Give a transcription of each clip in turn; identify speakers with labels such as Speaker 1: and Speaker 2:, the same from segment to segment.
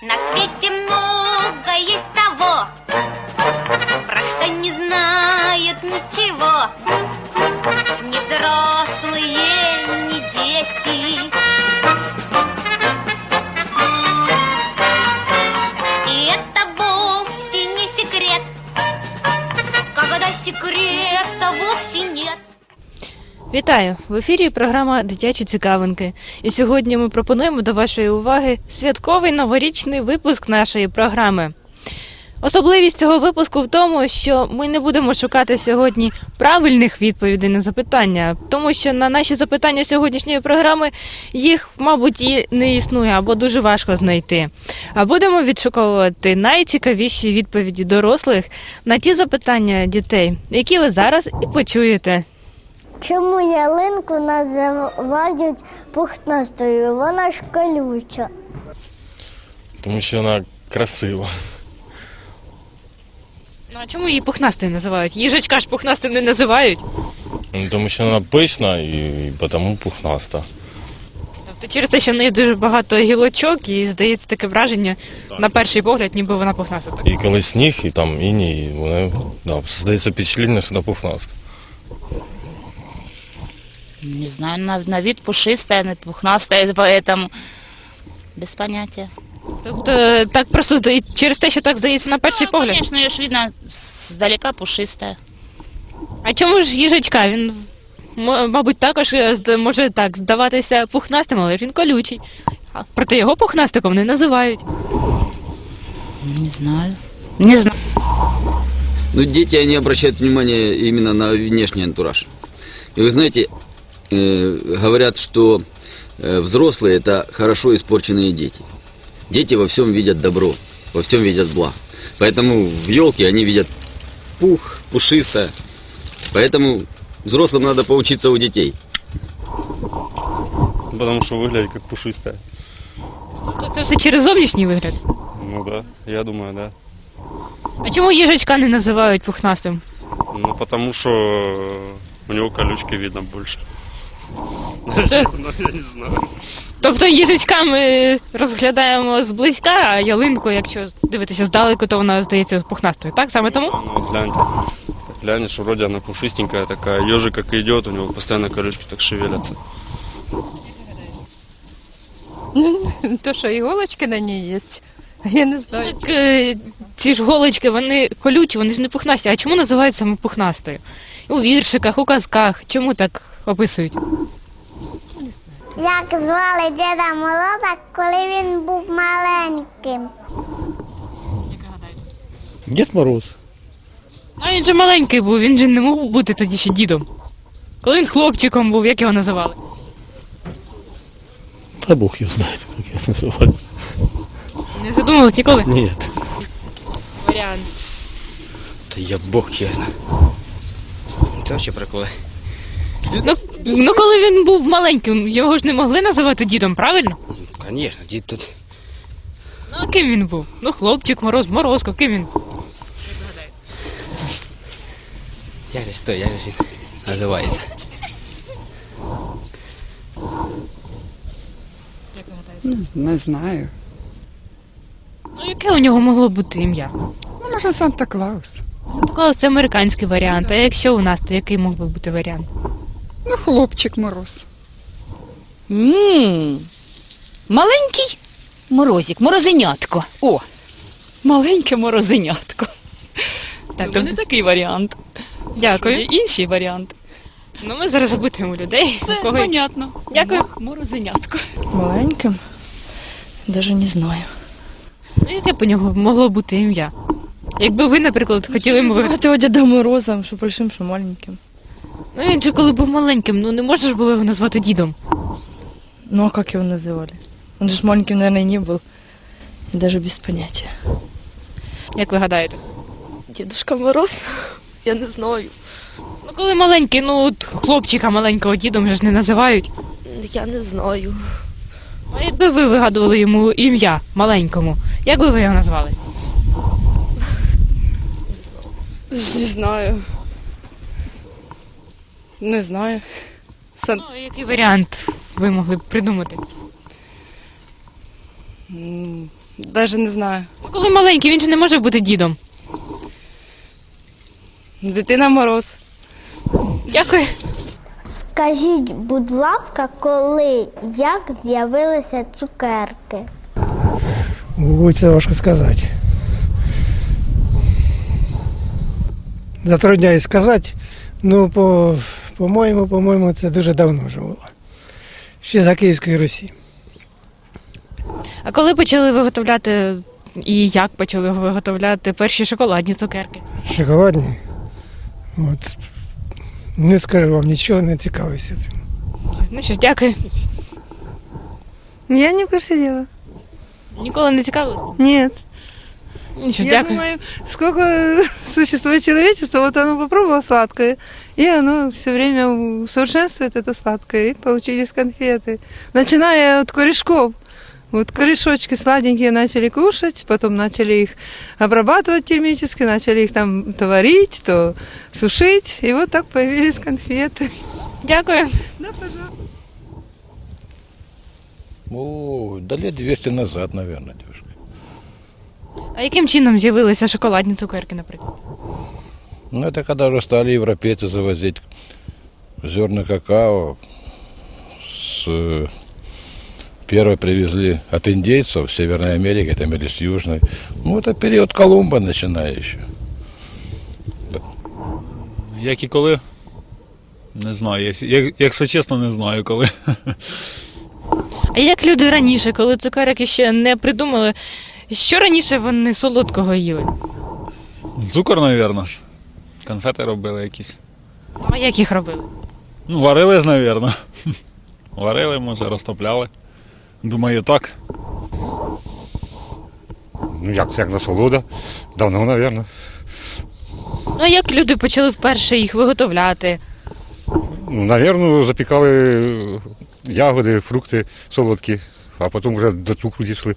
Speaker 1: На свете много есть того, про что не знают ничего. Ни взрослые, ни дети. И это вовсе не секрет, когда секрета вовсе нет.
Speaker 2: Вітаю! В ефірі програма Дитячі цікавинки. І сьогодні ми пропонуємо до вашої уваги святковий новорічний випуск нашої програми. Особливість цього випуску в тому, що ми не будемо шукати сьогодні правильних відповідей на запитання, тому що на наші запитання сьогоднішньої програми їх, мабуть, і не існує або дуже важко знайти. А будемо відшуковувати найцікавіші відповіді дорослих на ті запитання дітей, які ви зараз і почуєте.
Speaker 3: Чому ялинку називають пухнастою? Вона ж колюча.
Speaker 4: Тому що вона красива.
Speaker 2: Ну а чому її пухнастою називають? Їжачка ж пухнастою не називають.
Speaker 4: Ну, Тому що вона пишна і, і тому пухнаста.
Speaker 2: Тобто через те, що в неї дуже багато гілочок, і здається таке враження на перший погляд, ніби вона пухнаста. Так.
Speaker 4: І коли сніг, і там іній, і вона да, здається впечатлення, що вона пухнаста.
Speaker 5: Не знаю, на, на вид пушистая, на пухнастая, поэтому без понятия.
Speaker 2: Тобто так просто здає- через те, що так здається на перший
Speaker 5: ну,
Speaker 2: погляд.
Speaker 5: конечно, ее ж видно сдалека пушистая.
Speaker 2: А чому ж їжачка? Він м- мабуть також е, може так здаватися пухнастим, але ж він колючий. А проте його пухнастиком не називають.
Speaker 5: Не знаю. Не знаю.
Speaker 6: Ну, дети, они обращают внимание именно на внешний антураж. И вы знаете, э, говорят, что э, взрослые это хорошо испорченные дети. Дети во всем видят добро, во всем видят благо. Поэтому в елке они видят пух, пушистое. Поэтому взрослым надо поучиться у детей.
Speaker 7: Потому что выглядит как пушистая.
Speaker 2: Тобто це все через зовнішній вигляд.
Speaker 7: Ну да, я думаю, да.
Speaker 2: А чому їжачка не називають пухнастим?
Speaker 7: Ну потому что у него колючки видно больше. Ну, я не знаю.
Speaker 2: Тобто їжачка ми розглядаємо зблизька, а ялинку, якщо дивитися здалеку, то вона здається пухнастою. Так саме тому?
Speaker 7: Ну гляньте. Глянешь, вроде она пушистенькая такая. Ежик как идет, у него постоянно колючки так шевелятся.
Speaker 8: То що, іголочки на ній є? Я не знаю.
Speaker 2: Так, е, ці ж голочки, вони колючі, вони ж не пухнасті. А чому називають саме пухнастою? У віршиках, у казках. Чому так описують?
Speaker 3: Як звали Діда Мороза, коли він був маленьким?
Speaker 9: Дед Мороз.
Speaker 2: А він же маленький був, він же не мог бути тоді ще дідом. Коли він хлопчиком був, як його називали?
Speaker 9: Да бог ее знает, как я называю.
Speaker 2: Не задумувались ніколи?
Speaker 9: Нет.
Speaker 2: Варіант.
Speaker 10: Та я бог чесно. Це вообще приколи.
Speaker 2: Ну, ну коли він був маленьким, його ж не могли називати дідом, правильно?
Speaker 10: Конечно, дід тут.
Speaker 2: Ну а ким він був? Ну, хлопчик, мороз, морозко, ким він?
Speaker 10: Як же стой, як же він називається?
Speaker 8: Не знаю.
Speaker 2: Ну, яке у нього могло бути ім'я?
Speaker 8: Ну, може, Санта Клаус.
Speaker 2: Санта-Клаус це американський варіант, а якщо у нас, то який мог би бути варіант?
Speaker 8: Ну, хлопчик мороз.
Speaker 11: Ммм, маленький морозик, морозенятко. О, маленьке морозенятко. Так, то не такий варіант. Є
Speaker 2: Дякую.
Speaker 11: інший варіант.
Speaker 2: Ну, ми зараз запитуємо людей. У кого-
Speaker 11: понятно.
Speaker 2: Дякую.
Speaker 11: Морозенятко.
Speaker 8: Маленьким? Даже не знаю.
Speaker 2: Ну, яке б у нього могло бути ім'я? Якби ви, наприклад, хотіли йому вигадати.
Speaker 8: Називати його Дідом Морозом, що большим, що маленьким.
Speaker 2: Ну він же коли був маленьким, ну не можеш було його назвати дідом.
Speaker 8: Ну, а как его называли? Он же ж маленьким, наверное, не был. И даже без понятия.
Speaker 2: Як ви гадаєте?
Speaker 8: Дедушка Мороз? Я не знаю.
Speaker 2: Ну коли маленький, ну от хлопчика маленького дідом же ж не називають.
Speaker 8: Я не знаю.
Speaker 2: А якби ви вигадували йому ім'я маленькому, як би ви його назвали?
Speaker 8: Не знаю. Не знаю. Сан...
Speaker 2: Ну, який варіант ви могли б придумати?
Speaker 8: Даже не знаю.
Speaker 2: Ну, Коли маленький, він же не може бути дідом.
Speaker 8: Дитина Мороз.
Speaker 2: Дякую.
Speaker 3: Скажіть, будь ласка, коли як з'явилися цукерки?
Speaker 12: Ой, це важко сказати. Затрудняюсь сказати. Ну, по, по-моєму, по-моєму, це дуже давно вже було. Ще за Київської Русі.
Speaker 2: А коли почали виготовляти і як почали виготовляти перші шоколадні цукерки?
Speaker 12: Шоколадні. От. Не скажу вам нічого, не цікавився цим.
Speaker 2: Ну що ж, дякую.
Speaker 8: Я не в курсе дела.
Speaker 2: Ніколи не цікавилися?
Speaker 8: Нет.
Speaker 2: Ж,
Speaker 8: Я думаю, сколько существует человечество, вот оно попробовало сладкое, и оно все время усовершенствует это сладкое, и получились конфеты. Начиная от корешков. Вот корешочки сладенькие начали кушать, потом начали их обрабатывать термически, начали их там то варить, то сушить, и вот так появились конфеты.
Speaker 2: Дякую.
Speaker 8: Да, пожалуйста.
Speaker 9: О, да лет 200 назад, наверное, девушка.
Speaker 2: А яким чином з'явилися шоколадні цукерки, наприклад?
Speaker 9: Ну, это когда уже стали европейцы завозить зерна какао. С, э, первые привезли от индейцев, с Северной Америки, там или с Южной. Ну, это период Колумба начиная еще.
Speaker 13: Як і коли? Не знаю. Як- Як, якщо чесно, не знаю коли.
Speaker 2: А як люди раніше, коли цукерки ще не придумали, що раніше вони солодкого їли?
Speaker 13: Цукор, ж. Конфети робили якісь.
Speaker 2: А як їх робили?
Speaker 13: Ну, варили ж, напевно. Варили, може, розтопляли. Думаю, так.
Speaker 14: Ну як, як насолода? Давно, мабуть.
Speaker 2: Ну а як люди почали вперше їх виготовляти?
Speaker 14: Ну, напевно, запікали ягоди, фрукти солодкі, а потім вже до цукру дійшли.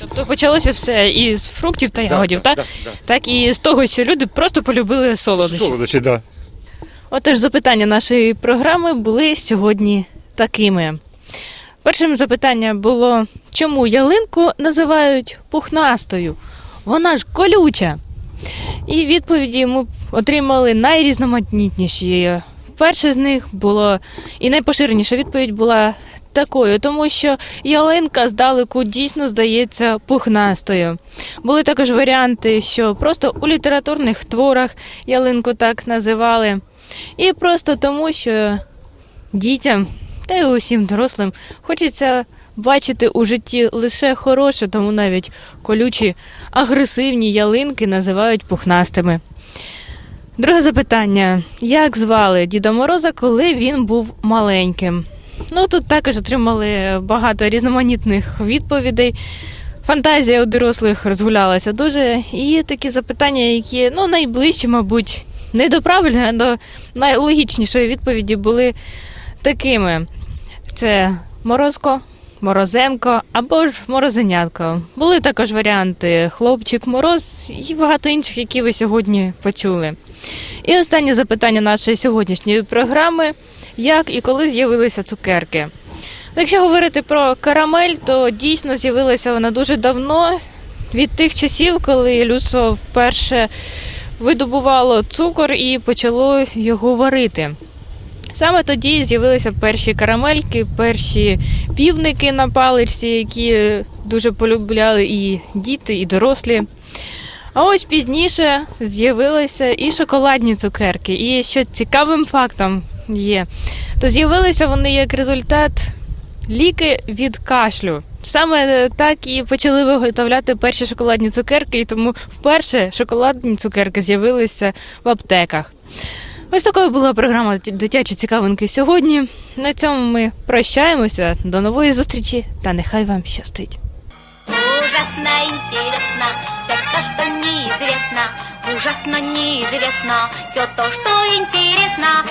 Speaker 2: Тобто почалося все і з фруктів та ягодів,
Speaker 14: да,
Speaker 2: так?
Speaker 14: да,
Speaker 2: Так і з того, що люди просто полюбили солодощі.
Speaker 14: Солодощі, так.
Speaker 2: Отож, запитання нашої програми були сьогодні такими. Першим запитання було, чому ялинку називають пухнастою? Вона ж колюча. І відповіді ми отримали найрізноманітніші. Перше з них було і найпоширеніша відповідь була такою, тому що ялинка здалеку дійсно здається пухнастою. Були також варіанти, що просто у літературних творах ялинку так називали. І просто тому, що дітям та й усім дорослим хочеться бачити у житті лише хороше, тому навіть колючі агресивні ялинки називають пухнастими. Друге запитання: як звали Діда Мороза, коли він був маленьким? Ну тут також отримали багато різноманітних відповідей. Фантазія у дорослих розгулялася дуже. І є такі запитання, які ну, найближчі, мабуть, не до правильної, а до найлогічнішої відповіді були такими: це Морозко, Морозенко або ж Морозенятко. Були також варіанти Хлопчик Мороз і багато інших, які ви сьогодні почули. І останнє запитання нашої сьогоднішньої програми: як і коли з'явилися цукерки? Якщо говорити про карамель, то дійсно з'явилася вона дуже давно, від тих часів, коли людство вперше видобувало цукор і почало його варити. Саме тоді з'явилися перші карамельки, перші півники на паличці, які дуже полюбляли і діти, і дорослі. А ось пізніше з'явилися і шоколадні цукерки. І що цікавим фактом є, то з'явилися вони як результат ліки від кашлю. Саме так і почали виготовляти перші шоколадні цукерки, і тому вперше шоколадні цукерки з'явилися в аптеках. Ось такою була програма Дитячі цікавинки сьогодні. На цьому ми прощаємося. До нової зустрічі та нехай вам щастить.
Speaker 1: Ужасно интересно все. Ужасно неизвестно все то, что интересно.